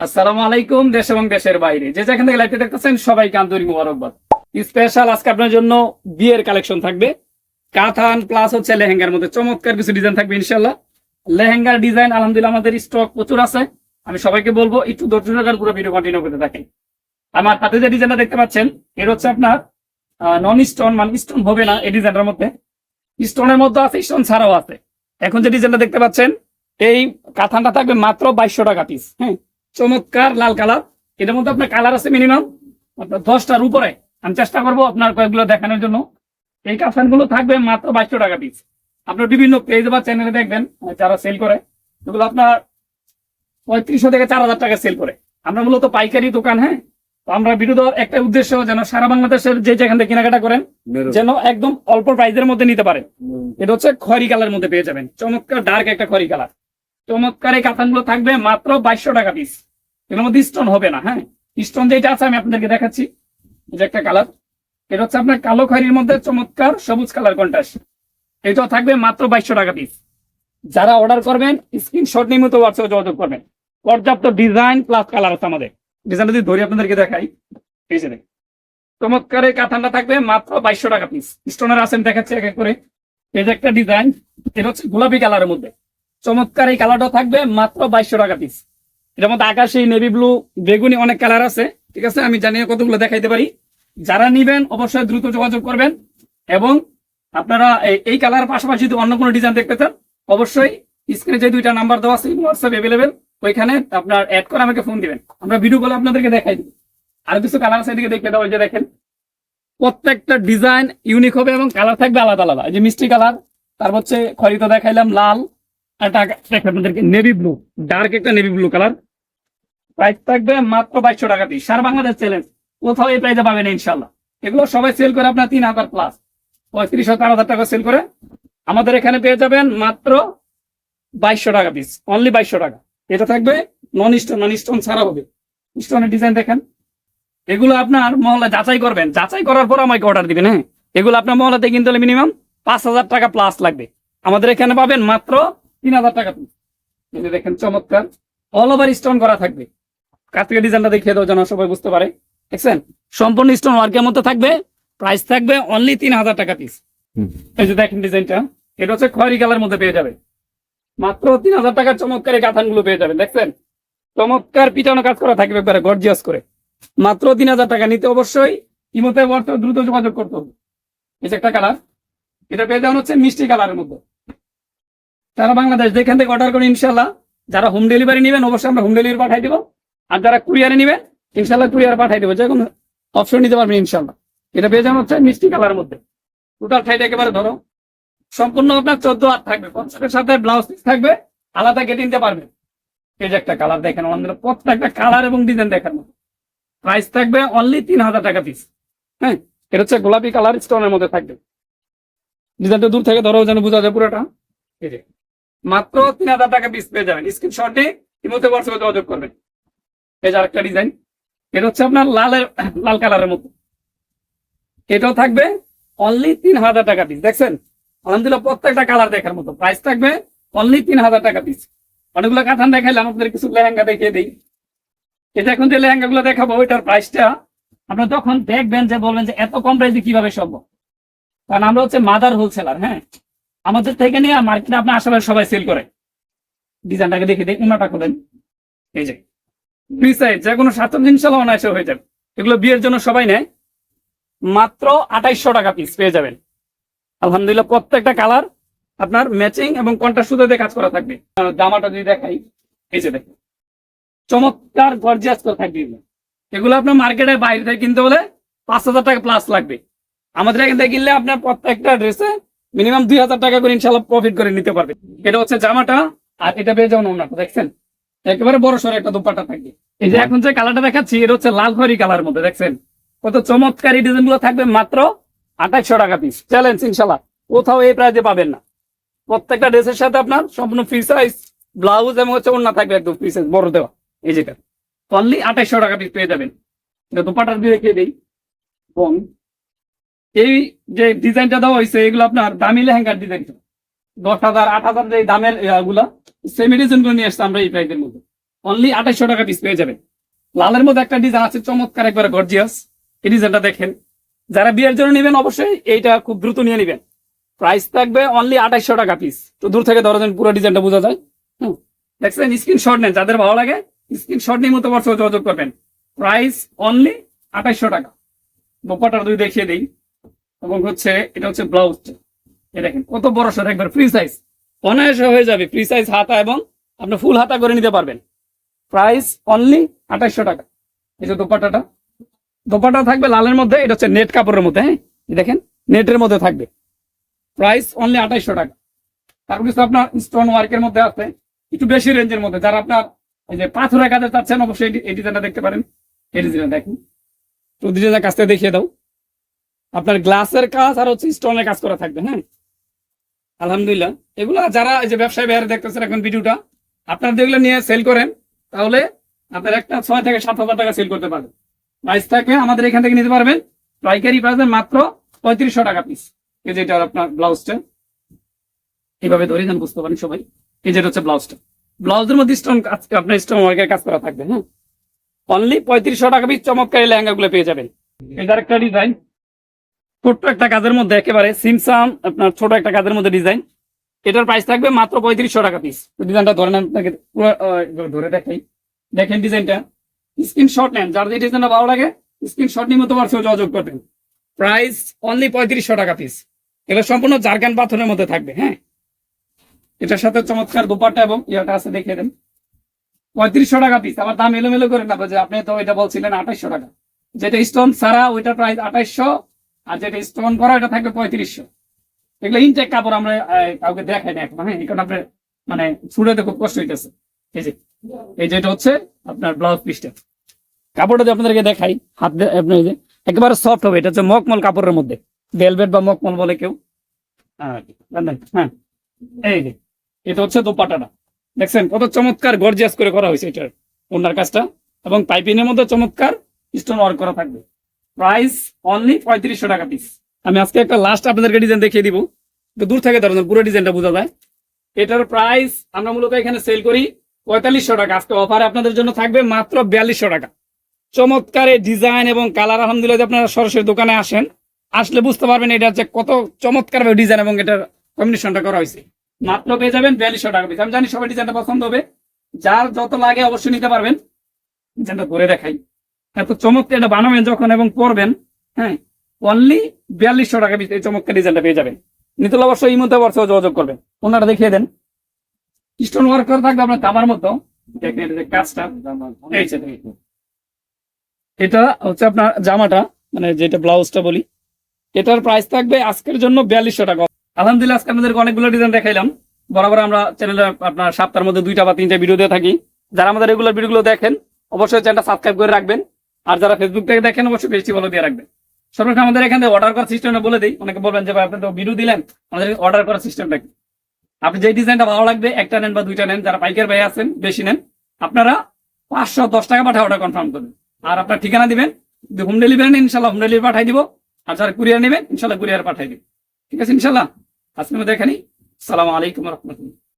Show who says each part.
Speaker 1: আসসালামু আলাইকুম, দেশ এবং দেশের বাইরে। যে যেখান থেকে লাইভটি দেখতেছেন, সবাইকে আন্তরিক মোবারকবাদ। স্পেশাল আজকে আপনার জন্য বিয়ের কালেকশন থাকবে। কাথান প্লাস হচ্ছে লেহেঙ্গার মধ্যে। চমৎকার কিছু ডিজাইন থাকবে ইনশাল্লাহ লেহেঙ্গার ডিজাইন আলহামদুলিল্লাহ, আমাদের স্টক প্রচুর আছে। আমি সবাইকে বলব, একটু ধৈর্য সহকারে পুরো ভিডিও কন্টিনিউ করতে থাকেন। আমার হাতে যে ডিজাইনটা দেখতে পাচ্ছেন, এর হচ্ছে আপনার নন স্টোন মানে স্টোন হবে না এই ডিজাইনটার মধ্যে। স্টোনের মধ্যে আছে স্টোন ছাড়াও আছে। এখন যে ডিজাইনটা দেখতে পাচ্ছেন, এই কাথানটা থাকবে মাত্র বাইশশো টাকা পিস হ্যাঁ? চমৎকার লাল কালার। এটার মধ্যে আপনার কালার আছে মিনিমাম আপনার দশটার উপরে। আমি চেষ্টা করব আপনার কয়েকগুলো দেখানোর জন্য। এই কাফানগুলো থাকবে মাত্র বাইশশো টাকা পিস আপনার বিভিন্ন পেজ বা চ্যানেলে দেখবেন যারা সেল করে এগুলো আপনার পঁয়ত্রিশশো থেকে চার হাজার টাকা সেল করে। আমরা মূলত পাইকারি দোকান হ্যাঁ? তো আমরা দেওয়ার একটা উদ্দেশ্য যেন সারা বাংলাদেশের যে যেখান থেকে কেনাকাটা করেন যেন একদম অল্প প্রাইসের মধ্যে নিতে পারেন। এটা হচ্ছে খয়রি কালার মধ্যে পেয়ে যাবেন। চমৎকার ডার্ক একটা খয়রি কালার। চমৎকার এই কাতানগুলো থাকবে মাত্র বাইশশো টাকা পিস এর মধ্যে স্টোন হবে না হ্যাঁ? স্টোন যেটা আছে আমি আপনাদেরকে দেখাচ্ছি যে একটা কালার এটা হচ্ছে আপনার কালো খয়রির মধ্যে চমৎকার সবুজ কালার কন্ট্রাস্ট এটাও থাকবে মাত্র বাইশশো টাকা পিস যারা অর্ডার করবেন স্ক্রিনশট নিয়মিত হোয়াটসঅ্যাপে যোগাযোগ করবেন। পর্যাপ্ত ডিজাইন প্লাস কালার আছে আমাদের। ডিজাইনটা যদি ধরে আপনাদেরকে দেখাই, এই যে। চমৎকার এই কাতানটা থাকবে মাত্র বাইশশো টাকা পিস স্টোনের আছেন দেখাচ্ছি এক এক করে। এই যে একটা ডিজাইন এটা হচ্ছে গোলাপি কালারের মধ্যে। চমৎকার এই কালারটা থাকবে মাত্র বাইশশো টাকা পিস এটার মধ্যে আকাশি নেভি ব্লু বেগুনি অনেক কালার আছে, ঠিক আছে? আমি জানিয়ে কতগুলো দেখাইতে পারি। যারা নিবেন, অবশ্যই দ্রুত যোগাযোগ করবেন এবং আপনারা এই- কালার পাশাপাশি যদি অন্য কোনো ডিজাইন দেখতে চান, অবশ্যই স্ক্রিনে যে দুইটা নাম্বার দেওয়া আছে হোয়াটসঅ্যাপ অ্যাভেলেবেল ওইখানে আপনার অ্যাড করে আমাকে ফোন দিবেন। আমরা ভিডিও কলে আপনাদেরকে দেখাই দিব। আর কিছু কালার আছে এদিকে দেখতে দেওয়া যে দেখেন। প্রত্যেকটা ডিজাইন ইউনিক হবে এবং কালার থাকবে আলাদা আলাদা। যে মিষ্টি কালার তারপর হচ্ছে খরিত দেখাইলাম লাল, আর আপনাদেরকে নেভি ব্লু ডার্ক একটা নেভি ব্লু কালার প্রাইস থাকবে মাত্র বাইশশো টাকা পিস সারা বাংলাদেশ চ্যালেঞ্জ কোথাও এই প্রাইসে পাবেন ইনশাল্লাহ। এগুলো সবাই সেল করে আপনার তিন হাজার প্লাস পঁয়ত্রিশ চার হাজার টাকা সেল করে আমাদের এখানে পেয়ে যাবেন মাত্র বাইশশো টাকা পিস অনলি বাইশশো টাকা। এটা থাকবে নন স্টোন নন স্টোন ছাড়া হবে। স্টোনের ডিজাইন দেখেন। এগুলো আপনার মহল্লা যাচাই করবেন। যাচাই করার পর আমাকে অর্ডার দিবেন হ্যাঁ? এগুলো আপনার মহল্লাতে কিনতে হলে মিনিমাম পাঁচ হাজার টাকা প্লাস লাগবে। আমাদের এখানে পাবেন মাত্র তিন হাজার টাকা দেখেন চমৎকার। অল ওভার স্টোন করা থাকবে। কাছ থেকে ডিজাইনটা দেখিয়ে দাও যেন সবাই বুঝতে পারে। দেখছেন? সম্পূর্ণ স্টোন ওয়ার্কের মধ্যে থাকবে প্রাইস থাকবে অনলি তিন হাজার টাকা পিস এই যে দেখেন ডিজাইনটা এটা হচ্ছে খয়েরি কালার মধ্যে পেয়ে যাবে। মাত্র তিন হাজার টাকার চমৎকার এই কাঁথানগুলো পেয়ে যাবেন দেখছেন? চমৎকার পিটানো কাজ করা থাকবে একবারে গর্জিয়াস করে। মাত্র তিন হাজার টাকা নিতে অবশ্যই ইমোতে বর্ত দ্রুত যোগাযোগ করতে হবে। এই যে একটা কালার এটা পেয়ে যাবেন হচ্ছে মিষ্টি কালারের মধ্যে। তারা বাংলাদেশ যেখান থেকে অর্ডার করেন ইনশাল্লাহ যারা হোম ডেলিভারি নেবেন অবশ্যই আমরা হোম ডেলিভারি পাঠাই দিব। আর যারা কুরিয়ারে নেবেন ইনশাল্লাহ কুরিয়ার পাঠাই দেবো। যে কোনো অপশন নিতে পারবেন ইনশাল্লাহ এটা পেয়ে যাবেন হচ্ছে মিষ্টি কালারের মধ্যে। টোটাল ঠাইটা একেবারে ধরো। সম্পূর্ণ আপনার চোদ্দ হাত থাকবে। পঞ্চাশের সাথে ব্লাউজ পিস থাকবে। আলাদা কেটে নিতে পারবেন এই যে একটা কালার দেখেন, আমাদের প্রত্যেকটা কালার এবং ডিজাইন দেখার মতো। প্রাইস থাকবে অনলি তিন হাজার টাকা পিস হ্যাঁ? এটা হচ্ছে গোলাপি কালার স্টোনের মধ্যে থাকবে। ডিজাইনটা দূর থেকে ধরো, যেন বোঝা যায় পুরোটা। এই যে। মাত্র তিন হাজার টাকা পিস পেয়ে যাবেন। স্ক্রিনশটে ইমোতে হোয়াটসঅ্যাপে যোগাযোগ করবেন। এই যে আরেকটা ডিজাইন এটা হচ্ছে আপনার লালের, লাল কালারের মতো। এটাও থাকবে অনলি তিন হাজার টাকা পিস দেখছেন? আলহামদুলিল্লাহ প্রত্যেকটা কালার দেখার মতো। প্রাইস থাকবে অনলি তিন হাজার টাকা পিস অনেকগুলো কাঁথান দেখাইলাম, আপনাদের কিছু লেহেঙ্গা দেখিয়ে দিই। এটা এখন যে লেহেঙ্গা গুলো দেখাবো, ওইটার প্রাইসটা আপনার তখন দেখবেন যে বলবেন যে এত কম প্রাইসে কীভাবে সম্ভব? কারণ আমরা হচ্ছে মাদার হোলসেলার হ্যাঁ? আমাদের থেকে নিয়ে মার্কেটে আপনার আশেপাশে সবাই সেল করে। ডিজাইনটাকে দেখে দিই, উনাটা করেন এই যে। ফ্রি সাইজ যে কোনো সাতজন ইনশাল্লাহ অনায়াসে হয়ে যাবে। এগুলো বিয়ের জন্য সবাই নেয়। মাত্র আঠাইশশো টাকা পিস পেয়ে যাবেন। আলহামদুলিল্লাহ, প্রত্যেকটা কালার আপনার ম্যাচিং এবং কন্ট্রাস্ট সুতোতে কাজ করা থাকবে। জামাটা যদি দেখাই, এই যে দেখেন। চমৎকার গর্জিয়াস করে থাকবে এগুলো। এগুলো আপনার মার্কেটে বাইরে থেকে কিনতে হলে পাঁচ হাজার টাকা প্লাস লাগবে। আমাদের এখান থেকে কিনলে আপনার প্রত্যেকটা ড্রেসে মিনিমাম দুই হাজার টাকা করে ইনশাল্লাহ প্রফিট করে নিতে পারবে। এটা হচ্ছে জামাটা, আর এটা পেয়ে যাবেন ওনাটা, দেখছেন? একেবারে বড় সড়ো একটা দোপাটা থাকবে এই যে এখন যে কালারটা দেখাচ্ছি এটা হচ্ছে লাল খয়রি কালার মধ্যে দেখছেন? কত চমৎকার ডিজাইনগুলো থাকবে মাত্র আঠাইশশো টাকা পিস চ্যালেঞ্জ ইনশাল্লাহ কোথাও এই প্রাইজে পাবেন না। প্রত্যেকটা ড্রেসের সাথে আপনার সম্পূর্ণ ফ্রি সাইজ ব্লাউজ এবং হচ্ছে অন্য থাকবে একদম ফ্রি সাইজ বড় দেওয়া। এই যেটা। অনলি আঠাইশশো টাকা পিস পেয়ে যাবেন। এটা দুপাটার দিয়ে রেখে দিই। এবং এই যে ডিজাইনটা দেওয়া হয়েছে এগুলো আপনার দামি লেহেঙ্গার ডিজাইন দশ হাজার, আট হাজার যে দামেরগুলা সেমি ডিজাইনগুলো নিয়ে আসছে আমরা এই প্রাইসের মধ্যে। অনলি আঠাইশশো টাকা পিস পেয়ে যাবেন। লালের মধ্যে একটা ডিজাইন আছে, চমৎকার একবার গর্জিয়াস এই ডিজাইনটা দেখেন। যারা বিয়ের জন্য নেবেন অবশ্যই এইটা খুব দ্রুত নিয়ে নেবেন। প্রাইস থাকবে অনলি আঠাইশশো টাকা পিস তো দূর থেকে ধরেন পুরো ডিজাইনটা বোঝা যায়। হুম। দেখছেন স্ক্রিনশট নেন, যাদের ভালো লাগে স্ক্রিনশট নিয়ে মতো বর্ষ যোগাযোগ করবেন। প্রাইস অনলি আঠাইশশো টাকা। দোপাটার দুই দেখিয়ে দিই। এবং হচ্ছে, এটা হচ্ছে ব্লাউজ দেখেন, কত বড় সর একবার ফ্রি সাইজ অনায়াসে হয়ে যাবে ফ্রি সাইজ হাতা এবং আপনি ফুল হাতা করে নিতে পারবেন। প্রাইস অনলি আঠাইশশো টাকা। এই যে দোপাটাটা দোপাটা থাকবে লালের মধ্যে, এটা হচ্ছে নেট কাপড়ের মধ্যে হ্যাঁ? দেখেন নেটের মধ্যে থাকবে। প্রাইস অনলি আঠাইশশো টাকা। তারপর কিছু আপনার স্টোন ওয়ার্কের মধ্যে আছে, একটু বেশি রেঞ্জের মধ্যে। যারা আপনার এই যে পাথরের কাজে চাচ্ছেন, অবশ্যই এই ডিজাইনটা দেখতে পারেন। এই ডিজাইনটা দেখুন। তো ডিজাইনের কাজটা দেখিয়ে দাও। আপনার গ্লাসের কাজ আর হচ্ছে স্টোনের কাজ করা থাকবে হ্যাঁ? আলহামদুলিল্লাহ। এগুলা যারা এই যে ব্যবসায় বাইরে দেখতেছেন এখন ভিডিওটা, আপনারা যেগুলো নিয়ে সেল করেন, তাহলে আপনার একটা ছয় থেকে সাত হাজার টাকা সেল করতে পারবেন। প্রাইস থাকবে আমাদের এখান থেকে নিতে পারবেন। পাইকারি প্রাইসে মাত্র পঁয়ত্রিশশো টাকা পিস এই যেটা আপনার ব্লাউজটা এইভাবে ধরে যান বুঝতে পারেন সবাই। এই যেটা হচ্ছে ব্লাউজটা ব্লাউজের মধ্যে স্টোন আপনার স্টোন ওয়ার্কের কাজ করা থাকবে হ্যাঁ? অনলি পঁয়ত্রিশশো টাকা পিস চমৎকার এই লেহেঙ্গা গুলো পেয়ে যাবেন। এটার একটা ডিজাইন ছোট্ট একটা কাজের মধ্যে একেবারে সিমসাম, আপনার ছোট একটা কাজের মধ্যে ডিজাইন এটার প্রাইস থাকবে মাত্র পঁয়ত্রিশশো টাকা পিস ডিজাইনটা ধরেন আপনাকে ধরে দেখাই। দেখেন ডিজাইনটা স্ক্রিনশট নেন, যার যে ডিজাইনটা ভালো লাগে স্ক্রিনশট নিয়ে মতো পারছে যোগাযোগ করবেন। প্রাইস অনলি পঁয়ত্রিশশো টাকা পিস এগুলো সম্পূর্ণ জারকান পাথরের মধ্যে থাকবে হ্যাঁ? এটার সাথে চমৎকার দুপাট্টা এবং ইয়াটা আছে, দেখিয়ে দেন। পঁয়ত্রিশশো টাকা পিস আবার দাম এলোমেলো করে না, যে আপনি তো এটা বলছিলেন আঠাইশশো টাকা। যেটা স্টোন ছাড়া ওইটা প্রাইস আঠাইশশো আর যেটা স্টোন করা, এটা থাকবে পঁয়ত্রিশশো। এগুলো ইনটেক কাপড় আমরা কাউকে দেখাই না এখন হ্যাঁ? এখন আপনার মানে ছুড়েতে খুব কষ্ট হইতেছে। এই যে, এই যেটা হচ্ছে আপনার ব্লাউজ পিসটা কাপড়টা যদি আপনাদেরকে দেখাই, হাত আপনার যে, একেবারে সফট হবে, এটা হচ্ছে মকমল কাপড়ের মধ্যে। ভেলভেট বা মকমল বলে কেউ। হ্যাঁ হ্যাঁ। এই যে, এটা হচ্ছে দোপাটাটা দেখছেন, কত চমৎকার গর্জিয়াস করে করা হয়েছে এটার, ওনার কাজটা। এবং পাইপিংয়ের মধ্যে চমৎকার স্টোন ওয়ার্ক করা থাকবে। প্রাইস অনলি পঁয়ত্রিশশো টাকা পিস আমি আজকে একটা লাস্ট আপনাদেরকে ডিজাইন দেখিয়ে দিব। দূর থেকে ধরেন পুরো ডিজাইনটা বোঝা যায়। এটার প্রাইস আমরা মূলত এখানে সেল করি পঁয়তাল্লিশশো টাকা। আজকে অফারে আপনাদের জন্য থাকবে মাত্র বিয়াল্লিশশো টাকা। চমৎকার ডিজাইন এবং কালার আলহামদুলিল্লাহ আপনারা সরাসরি দোকানে আসেন, আসলে বুঝতে পারবেন এটা হচ্ছে কত চমৎকার ডিজাইন এবং এটার কম্বিনেশনটা করা হয়েছে। মাত্র পেয়ে যাবেন বিয়াল্লিশশো টাকা পিস আমি জানি সবাই ডিজাইনটা পছন্দ হবে। যার যত লাগে অবশ্যই নিতে পারবেন। ডিজাইনটা ধরে দেখাই। এত চমৎকার এটা বানাবেন যখন এবং পরবেন হ্যাঁ অনলি বিয়াল্লিশশো টাকা এই চমৎকার ডিজাইনটা পেয়ে যাবেন। নিতুল অবশ্যই এই মধ্যে অবশ্যই যোগাযোগ করবেন। ওনারা দেখিয়ে দেন। স্টোন ওয়ার্ক করা থাকবে আপনার তামার মতো। এটা হচ্ছে আপনার জামাটা মানে যেটা ব্লাউজটা বলি। এটার প্রাইস থাকবে আজকের জন্য বিয়াল্লিশশো টাকা। আলহামদুলিল্লাহ আজকে আমাদেরকে অনেকগুলো ডিজাইন দেখাইলাম। বরাবর আমরা চ্যানেলে আপনার সপ্তাহের মধ্যে দুইটা বা তিনটা ভিডিও দিয়ে থাকি। যারা আমাদের রেগুলার ভিডিওগুলো দেখেন, অবশ্যই চ্যানেলটা সাবস্ক্রাইব করে রাখবেন। আর যারা ফেসবুক থেকে দেখেন, অবশ্যই বেশি ভালো দিয়ে রাখবেন। সর্বশেষ আমাদের এখান থেকে অর্ডার করার সিস্টেমটা বলে দিই। অনেকে বলবেন যে আপনি তো ভিডিও দিলেন, আমাদের অর্ডার করার সিস্টেমটা কি? আপনি যে ডিজাইনটা ভালো লাগবে, একটা নেন বা দুইটা নেন, যারা পাইকার ভাই আছেন, বেশি নেন, আপনারা পাঁচশো দশ টাকা পাঠায় অর্ডার কনফার্ম করবেন। আর আপনার ঠিকানা দিবেন হোম ডেলিভারি নেন, ইনশাল্লাহ হোম ডেলিভারি পাঠাই দিব। আর যারা কুরিয়ার নেবেন, ইনশাল্লাহ কুরিয়ার পাঠাই দিব ঠিক আছে, ইনশাল্লাহ। আজকের মধ্যে এখানেই। সালাম আলাইকুম রহমতুল্লাহ।